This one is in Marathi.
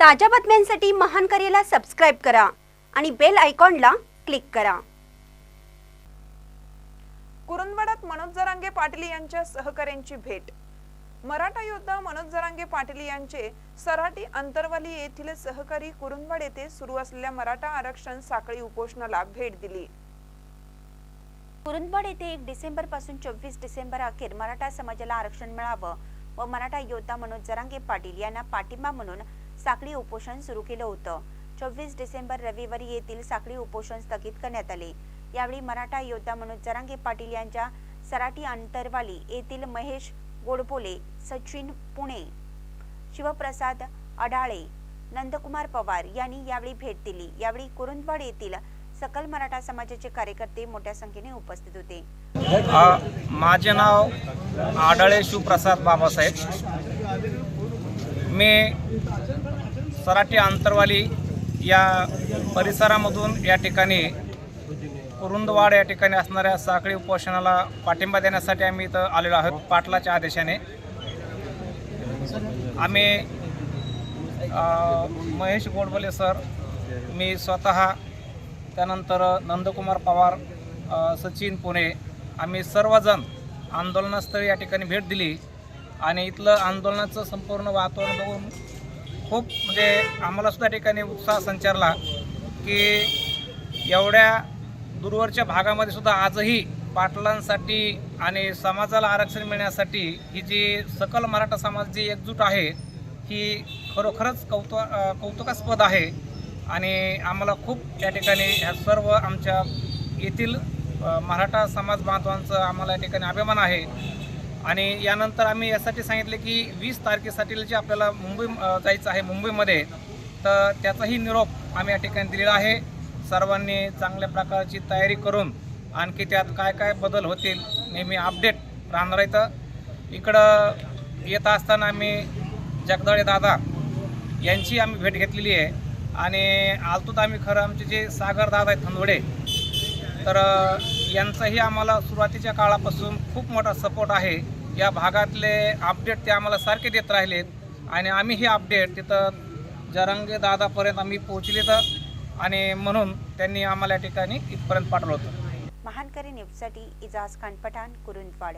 ताज्या बातम्यांसाठी महान करेला सबस्क्राईब करा आणि बेल आयकॉनला क्लिक करा. कुरुंदवाडात मनोज जरांगे पाटील यांच्या सहकाऱ्यांची भेट. मराठा योद्धा मनोज जरांगे पाटील यांचे सराटी अंतरवाली येथील सहकारी कुरुंदवाड येथे सुरू असलेल्या मराठा आरक्षण साखळी उपोषणाला भेट दिली. कुरुंदवाड येथे एक डिसेंबरपासून चोवीस डिसेंबर अखेर मराठा समाजाला आरक्षण मिळावं व मराठा योद्धा मनोज जरांगे पाटील यांना पाठिंबा म्हणून साखळी उपोषण सुरू केलं होतं. चोवीस डिसेंबर रविवारी येथील साखळी उपोषण स्थगित करण्यात आले. यावेळी मराठा योद्धा मनोज जरांगे पाटील यांच्या सराठी अंतरवाली येथील महेश गोडबोले सचिन पुणे शिवप्रसाद अडाळे नंदकुमार पवार यांनी यावेळी भेट दिली. यावेळी कुरुंदवाड येथील सकल मराठा समाजाचे कार्यकर्ते मोठ्या संख्येने उपस्थित होते. माझे नाव आडाळे शिवप्रसाद बाबासाहेब. मी सराटी आंतरवाली या परिसरामधून या ठिकाणी कुरुंदवाड या ठिकाणी असणाऱ्या साखळी उपोषणाला पाठिंबा देण्यासाठी आम्ही इथं आलेलो आहोत पाटलाच्या आदेशाने. आम्ही महेश गोडबोले सर मी स्वतः त्यानंतर नंदकुमार पवार सचिन पुणे आम्ही सर्वजण आंदोलनास्थळी या ठिकाणी भेट दिली आणि इथलं आंदोलनाचं संपूर्ण वातावरण बघून खूप म्हणजे आम्हाला सुद्धा ठिकाणी उत्साह संचारला की एवढ्या दूरवरच्या भागामध्ये सुद्धा आजही पाटलांसाठी आणि समाजाला आरक्षण मिळण्यासाठी ही जी सकल मराठा समाज जी एकजूट आहे ही खरोखरच कौतु कौतुकास्पद आहे. आणि आम्हाला खूप या ठिकाणी ह्या सर्व आमच्या येथील मराठा समाज बांधवांचं आम्हाला या ठिकाणी अभिमान आहे. आणि यानंतर आम्ही यासाठी सांगितले की वीस तारखेसाठी जे आपल्याला मुंबई जायचं आहे मुंबईमध्ये तर त्याचाही निरोप आम्ही या ठिकाणी दिलेला आहे. सर्वांनी चांगल्या प्रकारची तयारी करून आणखी त्यात काय काय बदल होतील नेहमी अपडेट राहणार इथं इकडं येत असताना आम्ही जगदाळे दादा यांची आम्ही भेट घेतलेली आहे. आणि आलतोत आम्ही खरं आमचे जे सागर दादा आहेत थंदवडे तर यांचाही आम्हाला सुरुवातीच्या काळापासून खूप मोठा सपोर्ट आहे. या भागातले अपडेट ते आम्हाला सारखे देत राहिलेत आणि आम्ही हे अपडेट तिथं जरंगे दादापर्यंत आम्ही पोहोचले तर आणि म्हणून त्यांनी आम्हाला या ठिकाणी इथपर्यंत पाठवलं होतं. महानकरी न्यूजसाठी इजाज खान पठाण कुरुंदवाड.